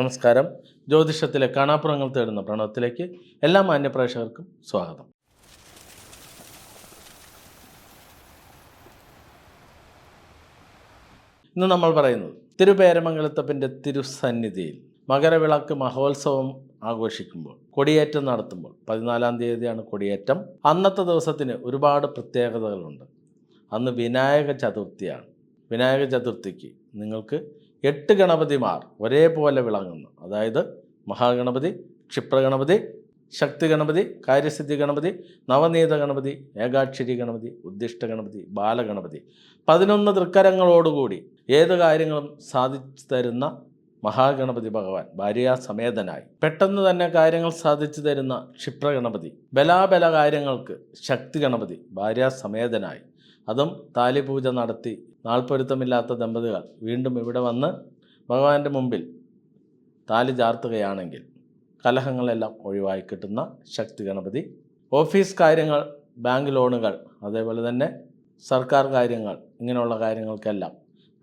നമസ്കാരം. ജ്യോതിഷത്തിലെ കാണാപ്പുറങ്ങൾ തേടുന്ന പ്രണവത്തിലേക്ക് എല്ലാ മാന്യപ്രേക്ഷകർക്കും സ്വാഗതം. ഇന്ന് നമ്മൾ പറയുന്നത് തിരുപേരമംഗലത്തപ്പന്റെ തിരുസന്നിധിയിൽ മകരവിളക്ക് മഹോത്സവം ആഘോഷിക്കുമ്പോൾ കൊടിയേറ്റം നടത്തുമ്പോൾ പതിനാലാം തീയതിയാണ് കൊടിയേറ്റം. അന്നത്തെ ദിവസത്തിന് ഒരുപാട് പ്രത്യേകതകളുണ്ട്. അന്ന് വിനായക ചതുർത്ഥിയാണ്. വിനായക ചതുർത്ഥിക്ക് നിങ്ങൾക്ക് എട്ട് ഗണപതിമാർ ഒരേപോലെ വിളങ്ങുന്നു. അതായത് മഹാഗണപതി ക്ഷിപ്രഗണപതി ശക്തി ഗണപതി കാര്യസിദ്ധി ഗണപതി നവനീത ഗണപതി ഏകാക്ഷരി ഗണപതി ഉദ്ദിഷ്ട ഗണപതി ബാലഗണപതി. പതിനൊന്ന് തൃക്കരങ്ങളോടുകൂടി ഏത് കാര്യങ്ങളും സാധിച്ചു തരുന്ന മഹാഗണപതി ഭഗവാൻ ഭാര്യാസമേതനായി. പെട്ടെന്ന് തന്നെ കാര്യങ്ങൾ സാധിച്ചു തരുന്ന ക്ഷിപ്രഗണപതി ബലാബല കാര്യങ്ങൾക്ക് ശക്തി ഗണപതി ഭാര്യാസമേതനായി. അതും താലിപൂജ നടത്തി നാൾപ്പൊരുത്തമില്ലാത്ത ദമ്പതികൾ വീണ്ടും ഇവിടെ വന്ന് ഭഗവാന്റെ മുമ്പിൽ താലി ചാർത്തുകയാണെങ്കിൽ കലഹങ്ങളെല്ലാം ഒഴിവായി കിട്ടുന്ന ശക്തി ഗണപതി. ഓഫീസ് കാര്യങ്ങൾ ബാങ്ക് ലോണുകൾ അതേപോലെ തന്നെ സർക്കാർ കാര്യങ്ങൾ ഇങ്ങനെയുള്ള കാര്യങ്ങൾക്കെല്ലാം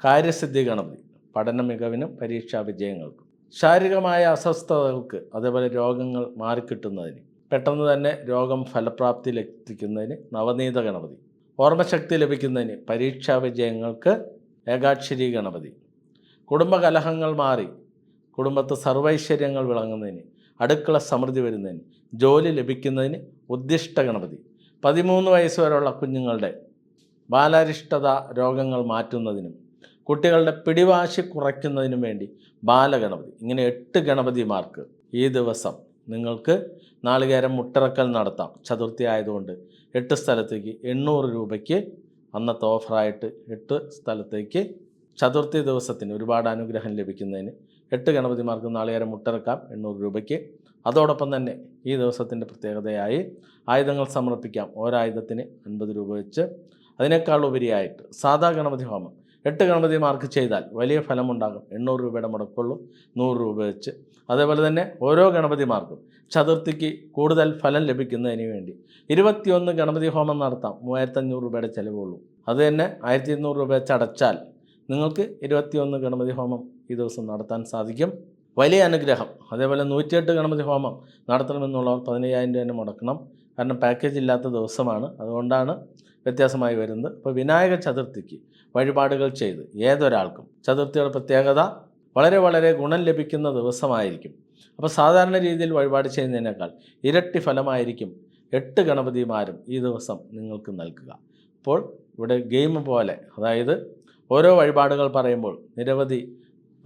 കാര്യസിദ്ധി ഗണപതി പഠന മികവിനും പരീക്ഷാ വിജയങ്ങൾക്കും. ശാരീരികമായ അസ്വസ്ഥതകൾക്ക് അതേപോലെ രോഗങ്ങൾ മാറിക്കിട്ടുന്നതിന് പെട്ടെന്ന് തന്നെ രോഗം ഫലപ്രാപ്തിയിലെത്തിക്കുന്നതിന് നവനീത ഗണപതി ഓർമ്മശക്തി ലഭിക്കുന്നതിന് പരീക്ഷാ വിജയങ്ങൾക്ക് ഏകാക്ഷരി ഗണപതി. കുടുംബകലഹങ്ങൾ മാറി കുടുംബത്ത് സർവൈശ്വര്യങ്ങൾ വിളങ്ങുന്നതിന് അടുക്കള സമൃദ്ധി വരുന്നതിന് ജോലി ലഭിക്കുന്നതിന് ഉദ്ദിഷ്ട ഗണപതി. പതിമൂന്ന് വയസ്സ് വരെയുള്ള കുഞ്ഞുങ്ങളുടെ ബാലാരിഷ്ടത രോഗങ്ങൾ മാറ്റുന്നതിനും കുട്ടികളുടെ പിടിവാശി കുറയ്ക്കുന്നതിനും വേണ്ടി ബാലഗണപതി. ഇങ്ങനെ എട്ട് ഗണപതിമാർക്ക് ഈ ദിവസം നിങ്ങൾക്ക് നാളികേരം മുട്ടിറക്കൽ നടത്താം. ചതുർത്ഥി ആയതുകൊണ്ട് എട്ട് സ്ഥലത്തേക്ക് എണ്ണൂറ് രൂപയ്ക്ക് അന്നത്തെ ഓഫറായിട്ട് എട്ട് സ്ഥലത്തേക്ക് ചതുർത്ഥി ദിവസത്തിന് ഒരുപാട് അനുഗ്രഹം ലഭിക്കുന്നതിന് എട്ട് ഗണപതിമാർക്ക് നാളികേരം മുട്ടിറക്കാം എണ്ണൂറ് രൂപയ്ക്ക്. അതോടൊപ്പം തന്നെ ഈ ദിവസത്തിന്റെ പ്രത്യേകതയായി ആയുധങ്ങൾ സമർപ്പിക്കാം. ഓരായുധത്തിന് അൻപത് രൂപ വെച്ച്. അതിനേക്കാൾ ഉപരിയായിട്ട് സാധാ ഗണപതി ഹോമം എട്ട് ഗണപതിമാർക്ക് ചെയ്താൽ വലിയ ഫലമുണ്ടാകും. എണ്ണൂറ് രൂപയുടെ മുടക്കുള്ളൂ നൂറ് രൂപ വെച്ച്. അതേപോലെ തന്നെ ഓരോ ഗണപതിമാർക്കും ചതുർത്ഥിക്ക് കൂടുതൽ ഫലം ലഭിക്കുന്നതിന് വേണ്ടി. ഇരുപത്തിയൊന്ന് ഗണപതി ഹോമം നടത്താം മൂവായിരത്തഞ്ഞൂറ് രൂപയുടെ ചിലവുള്ളൂ. അത് തന്നെ ആയിരത്തി ഇരുന്നൂറ് രൂപ വെച്ച് അടച്ചാൽ നിങ്ങൾക്ക് ഇരുപത്തിയൊന്ന് ഗണപതി ഹോമം ഈ ദിവസം നടത്താൻ സാധിക്കും. വലിയ അനുഗ്രഹം. അതേപോലെ നൂറ്റിയെട്ട് ഗണപതി ഹോമം നടത്തണമെന്നുള്ളവർ പതിനയ്യായിരം രൂപ തന്നെ മുടക്കണം. കാരണം പാക്കേജ് ഇല്ലാത്ത ദിവസമാണ്. അതുകൊണ്ടാണ് വ്യത്യാസമായി വരുന്നത്. ഇപ്പോൾ വിനായക ചതുർത്ഥിക്ക് വഴിപാടുകൾ ചെയ്ത് ഏതൊരാൾക്കും ചതുർത്ഥിയുടെ പ്രത്യേകത വളരെ വളരെ ഗുണം ലഭിക്കുന്ന ദിവസമായിരിക്കും. അപ്പോൾ സാധാരണ രീതിയിൽ വഴിപാട് ചെയ്യുന്നതിനേക്കാൾ ഇരട്ടി ഫലമായിരിക്കും എട്ട് ഗണപതിമാരും ഈ ദിവസം നിങ്ങൾക്ക് നൽകുക. അപ്പോൾ ഇവിടെ ഗെയിം പോലെ അതായത് ഓരോ വഴിപാടുകൾ പറയുമ്പോൾ നിരവധി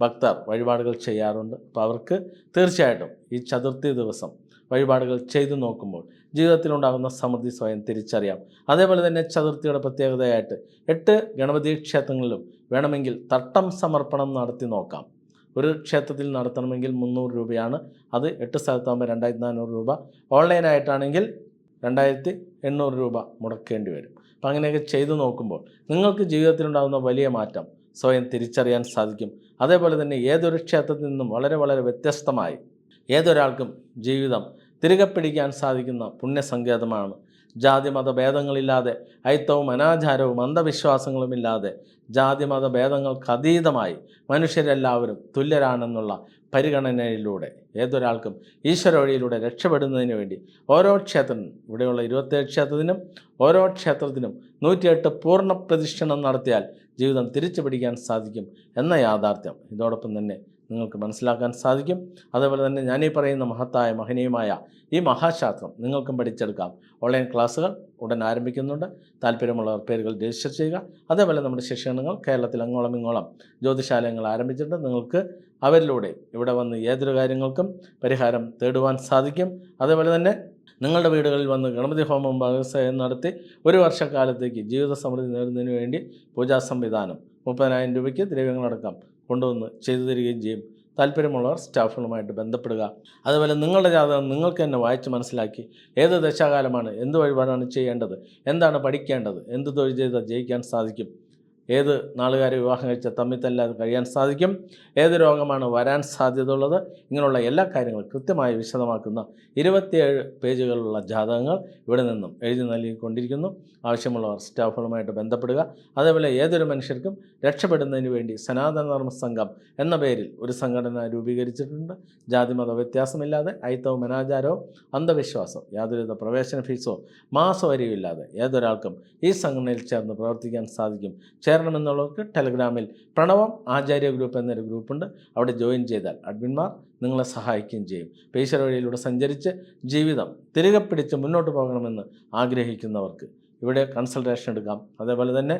ഭക്തർ വഴിപാടുകൾ ചെയ്യാറുണ്ട്. അപ്പോൾ അവർക്ക് തീർച്ചയായിട്ടും ഈ ചതുർത്ഥി ദിവസം വഴിപാടുകൾ ചെയ്തു നോക്കുമ്പോൾ ജീവിതത്തിലുണ്ടാകുന്ന സമൃദ്ധി സ്വയം തിരിച്ചറിയാം. അതേപോലെ തന്നെ ചതുർത്ഥിയുടെ പ്രത്യേകതയായിട്ട് എട്ട് ഗണപതി ക്ഷേത്രങ്ങളിലും വേണമെങ്കിൽ തട്ടം സമർപ്പണം നടത്തി നോക്കാം. ഒരു ക്ഷേത്രത്തിൽ നടത്തണമെങ്കിൽ മുന്നൂറ് രൂപയാണ്. അത് എട്ട് സ്ഥലത്താകുമ്പോൾ രണ്ടായിരത്തി നാനൂറ് രൂപ. ഓൺലൈനായിട്ടാണെങ്കിൽ രണ്ടായിരത്തി എണ്ണൂറ് രൂപ മുടക്കേണ്ടി വരും. അപ്പം അങ്ങനെയൊക്കെ ചെയ്തു നോക്കുമ്പോൾ നിങ്ങൾക്ക് ജീവിതത്തിലുണ്ടാകുന്ന വലിയ മാറ്റം സ്വയം തിരിച്ചറിയാൻ സാധിക്കും. അതേപോലെ തന്നെ ഏതൊരു ക്ഷേത്രത്തിൽ നിന്നും വളരെ വളരെ വ്യത്യസ്തമായി ഏതൊരാൾക്കും ജീവിതം തിരികെ പിടിക്കാൻ സാധിക്കുന്ന പുണ്യസങ്കേതമാണ്. ജാതിമത ഭേദങ്ങളില്ലാതെ അയിത്തവും അനാചാരവും അന്ധവിശ്വാസങ്ങളുമില്ലാതെ ജാതിമത ഭേദങ്ങൾക്ക് അതീതമായി മനുഷ്യരെല്ലാവരും തുല്യരാണെന്നുള്ള പരിഗണനയിലൂടെ ഏതൊരാൾക്കും ഈശ്വര വഴിയിലൂടെ രക്ഷപ്പെടുന്നതിന് വേണ്ടി ഓരോ ക്ഷേത്രത്തിനും ഇവിടെയുള്ള ഇരുപത്തേഴ് ക്ഷേത്രത്തിനും ഓരോ ക്ഷേത്രത്തിനും നൂറ്റിയെട്ട് പൂർണ പ്രതിഷ്ഠണം നടത്തിയാൽ ജീവിതം തിരിച്ചു പിടിക്കാൻ സാധിക്കും എന്ന യാഥാർത്ഥ്യം. ഇതോടൊപ്പം തന്നെ നിങ്ങൾക്ക് മനസ്സിലാക്കാൻ സാധിക്കും. അതേപോലെ തന്നെ ഞാനീ പറയുന്ന മഹത്തായ മഹനീയമായ ഈ മഹാശാസ്ത്രം നിങ്ങൾക്കും പഠിച്ചെടുക്കാം. ഓൺലൈൻ ക്ലാസ്സുകൾ ഉടൻ ആരംഭിക്കുന്നുണ്ട്. താല്പര്യമുള്ളവർ പേരുകൾ രജിസ്റ്റർ ചെയ്യുക. അതേപോലെ നമ്മുടെ ശിക്ഷണങ്ങൾ കേരളത്തിൽ അങ്ങോളം ഇങ്ങോളം ജ്യോതിശാലയങ്ങൾ ആരംഭിച്ചിട്ടുണ്ട് നിങ്ങൾക്ക് അവരിലൂടെ ഇവിടെ വന്ന് ഏതൊരു കാര്യങ്ങൾക്കും പരിഹാരം തേടുവാൻ സാധിക്കും. അതേപോലെ തന്നെ നിങ്ങളുടെ വീടുകളിൽ വന്ന് ഗണപതി ഹോമം ഭാഗസ്വയം നടത്തി ഒരു വർഷക്കാലത്തേക്ക് ജീവിത സമൃദ്ധി നേടുന്നതിന് വേണ്ടി പൂജാ സംവിധാനം മുപ്പതിനായിരം രൂപയ്ക്ക് ദ്രവ്യങ്ങളടക്കം കൊണ്ടുവന്ന് ചെയ്തു തരികയും ചെയ്യും. താല്പര്യമുള്ളവർ സ്റ്റാഫുകളുമായിട്ട് ബന്ധപ്പെടുക. അതുപോലെ നിങ്ങളുടെ ജാതകം നിങ്ങൾക്ക് തന്നെ വായിച്ച് മനസ്സിലാക്കി ഏത് ദശാകാലമാണ് എന്ത് വഴിപാടാണ് ചെയ്യേണ്ടത് എന്താണ് പഠിക്കേണ്ടത് എന്ത് തൊഴിൽ ചെയ്താൽ ജയിക്കാൻ സാധിക്കും. ഏത് നാളുകാരെ വിവാഹം കഴിച്ച തമ്മിൽ തല്ലാതെ കഴിയാൻ സാധിക്കും. ഏത് രോഗമാണ് വരാൻ സാധ്യതയുള്ളത്? ഇങ്ങനെയുള്ള എല്ലാ കാര്യങ്ങളും കൃത്യമായി വിശദമാക്കുന്ന ഇരുപത്തിയേഴ് പേജുകളുള്ള ജാതകങ്ങൾ ഇവിടെ നിന്നും എഴുതി നൽകിക്കൊണ്ടിരിക്കുന്നു. ആവശ്യമുള്ളവർ സ്റ്റാഫുകളുമായിട്ട് ബന്ധപ്പെടുക. അതേപോലെ ഏതൊരു മനുഷ്യർക്കും രക്ഷപ്പെടുന്നതിന് വേണ്ടി സനാതനധർമ്മ സംഘം എന്ന പേരിൽ ഒരു സംഘടന രൂപീകരിച്ചിട്ടുണ്ട്. ജാതിമത വ്യത്യാസമില്ലാതെ ഐത്തവും അനാചാരവും അന്ധവിശ്വാസവും യാതൊരുവിധ പ്രവേശന ഫീസോ മാസവരിയും ഇല്ലാതെ ഏതൊരാൾക്കും ഈ സംഘടനയിൽ ചേർന്ന് പ്രവർത്തിക്കാൻ സാധിക്കും. ചേരണമെന്നുള്ളവർക്ക് ടെലഗ്രാമിൽ പ്രണവം ആചാര്യ ഗ്രൂപ്പ് എന്നൊരു ഗ്രൂപ്പുണ്ട്. അവിടെ ജോയിൻ ചെയ്താൽ അഡ്മിന്മാർ നിങ്ങളെ സഹായിക്കുകയും ചെയ്യും. പേശ്വര വഴിയിലൂടെ സഞ്ചരിച്ച് ജീവിതം തിരികെ പിടിച്ച് മുന്നോട്ട് പോകണമെന്ന് ആഗ്രഹിക്കുന്നവർക്ക് ഇവിടെ കൺസൾട്ടേഷൻ എടുക്കാം. അതേപോലെ തന്നെ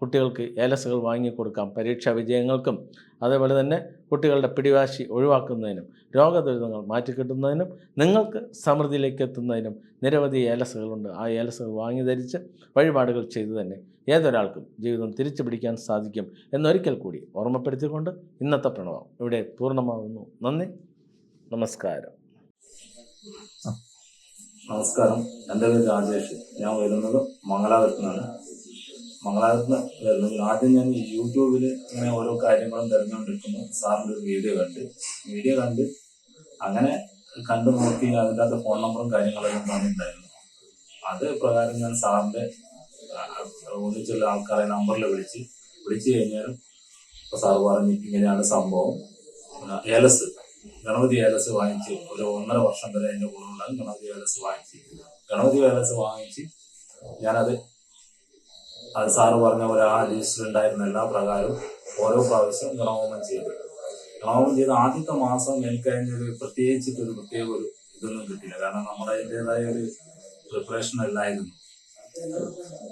കുട്ടികൾക്ക് ഏലസുകൾ വാങ്ങിക്കൊടുക്കാം പരീക്ഷാ വിജയങ്ങൾക്കും അതേപോലെ തന്നെ കുട്ടികളുടെ പിടിവാശി ഒഴിവാക്കുന്നതിനും രോഗദുരിതങ്ങൾ മാറ്റിക്കിട്ടുന്നതിനും നിങ്ങൾക്ക് സമൃദ്ധിയിലേക്ക് എത്തുന്നതിനും നിരവധി ഏലസുകളുണ്ട് ആ ഏലസുകൾ വാങ്ങി ധരിച്ച് വഴിപാടുകൾ ചെയ്തു തന്നെ ഏതൊരാൾക്കും ജീവിതം തിരിച്ചു പിടിക്കാൻ സാധിക്കും എന്നൊരിക്കൽ കൂടി ഓർമ്മപ്പെടുത്തിക്കൊണ്ട് ഇന്നത്തെ പ്രണവം ഇവിടെ പൂർണമാകുന്നു നന്ദി. നമസ്കാരം. നമസ്കാരം. എന്റെ പേര് രാജേഷ്. ഞാൻ വരുന്നത് മംഗലാപുരത്തു നിന്നാണ് മംഗലാപുരത്ത് നിന്ന് വരുന്നത്. ആദ്യം ഞാൻ യൂട്യൂബിൽ ഇങ്ങനെ ഓരോ കാര്യങ്ങളും തിരഞ്ഞുകൊണ്ടിരിക്കുന്നു സാറിന്റെ ഒരു വീഡിയോ കണ്ട് വീഡിയോ കണ്ട് അങ്ങനെ കണ്ടു നോക്കി അതിന്റെ അകത്ത് ഫോൺ നമ്പറും കാര്യങ്ങളൊക്കെ തന്നിട്ടുണ്ടായിരുന്നു അത് പ്രകാരം ഞാൻ സാറിന്റെ ഒന്നിച്ചുള്ള ആൾക്കാരെ നമ്പറിൽ വിളിച്ച് വിളിച്ചു കഴിഞ്ഞാൽ ഇപ്പോൾ സാറ് പറഞ്ഞു ഇങ്ങനെയാണ് സംഭവം. ഏലസ് ഗണപതി ഏലസ് വാങ്ങിച്ച് ഒരു ഒന്നര വർഷം വരെ എന്റെ കൂടെ ഉണ്ടാകും ഗണപതി ഏലസ് വാങ്ങിച്ച് ഗണപതി ഏലസ് വാങ്ങിച്ച് ഞാനത് അത് സാറ് പറഞ്ഞ പോലെ ആ ലിസ്റ്റിൽ ഉണ്ടായിരുന്ന എല്ലാ പ്രകാരവും ഓരോ പ്രാവശ്യം ഗണഹോമം ചെയ്തു. ഗണഹോമം ചെയ്ത ആദ്യത്തെ മാസം എനിക്ക് അതിന്റെ പ്രത്യേകിച്ചിട്ട് ഒരു പ്രത്യേക ഒരു ഇതൊന്നും കിട്ടില്ല കാരണം നമ്മുടെ അതിന്റെതായ ഒരു പ്രിപ്പറേഷൻ അല്ലായിരുന്നു.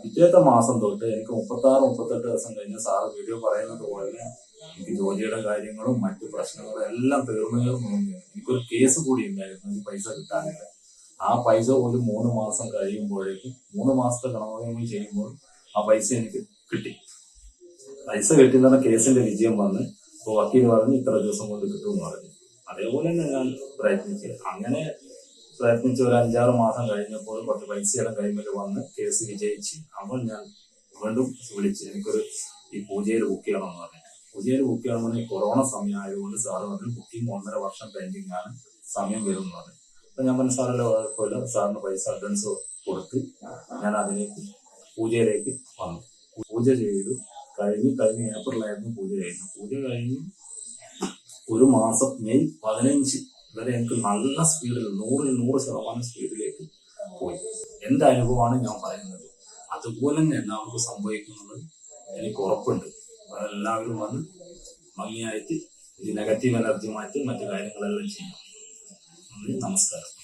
പിറ്റേത്തെ മാസം തൊട്ട് എനിക്ക് മുപ്പത്തി ആറ് മുപ്പത്തെട്ട് ദിവസം കഴിഞ്ഞ് സാറ് വീഡിയോ പറയുന്നത് പോലെ എനിക്ക് ജോലിയുടെ കാര്യങ്ങളും മറ്റു പ്രശ്നങ്ങളും എല്ലാം തീർന്നു വന്നു. എനിക്കൊരു കേസ് കൂടി ഉണ്ടായിരുന്നു. എനിക്ക് പൈസ കിട്ടാനില്ല. ആ പൈസ ഒരു മൂന്ന് മാസം കഴിയുമ്പോഴേക്കും മൂന്ന് മാസത്തെ ഗണഹോമം ചെയ്യുമ്പോൾ ആ പൈസ എനിക്ക് കിട്ടി. പൈസ കിട്ടുന്ന കേസിന്റെ വിജയം വന്ന് അപ്പോൾ വക്കീൽ പറഞ്ഞ് ഇത്ര ദിവസം കൊണ്ട് കിട്ടുമെന്ന് പറഞ്ഞു. അതേപോലെ തന്നെ ഞാൻ പ്രയത്നിച്ചു. അങ്ങനെ പ്രയത്നിച്ച് ഒരു അഞ്ചാറ് മാസം കഴിഞ്ഞപ്പോൾ കുറച്ച് പൈസയെല്ലാം കൈമേൽ വന്ന് കേസ് വിജയിച്ച് അപ്പോൾ ഞാൻ വീണ്ടും വിളിച്ച് എനിക്കൊരു ഈ പൂജയിൽ ബുക്ക് ചെയ്യണമെന്ന് പറഞ്ഞു. പൂജയിൽ ബുക്ക് ചെയ്യണമെന്ന് കൊറോണ സമയം ആയതുകൊണ്ട് സാറ് പറഞ്ഞു ബുക്കിംഗ് ഒന്നര വർഷം പെൻഡിങ് ആണ് സമയം വരും പറഞ്ഞു. അപ്പൊ ഞാൻ പറഞ്ഞു സാറല്ല കുഴപ്പമില്ല. സാറിന് പൈസ അഡ്വാൻസ് കൊടുത്ത് ഞാൻ അതിലേക്ക് പൂജയിലേക്ക് വന്നു. പൂജ ചെയ്തു. കഴിഞ്ഞ് കഴിഞ്ഞ് ഏപ്രിലായിരുന്നു പൂജ കഴിഞ്ഞു പൂജ കഴിഞ്ഞ് ഒരു മാസം മെയ് പതിനഞ്ച് വരെ എനിക്ക് നല്ല സ്പീഡിൽ നൂറിൽ നൂറ് ശതമാനം സ്പീഡിലേക്ക് പോയി. എന്റെ അനുഭവമാണ് ഞാൻ പറയുന്നത്. അതുപോലെ തന്നെ എല്ലാവർക്കും സംഭവിക്കുന്നത് എനിക്ക് ഉറപ്പുണ്ട്. എല്ലാവരും വന്ന് ഭംഗിയായിട്ട് ഈ നെഗറ്റീവ് എനർജി മാറ്റി മറ്റു കാര്യങ്ങളെല്ലാം ചെയ്യും. നന്ദി നമസ്കാരം.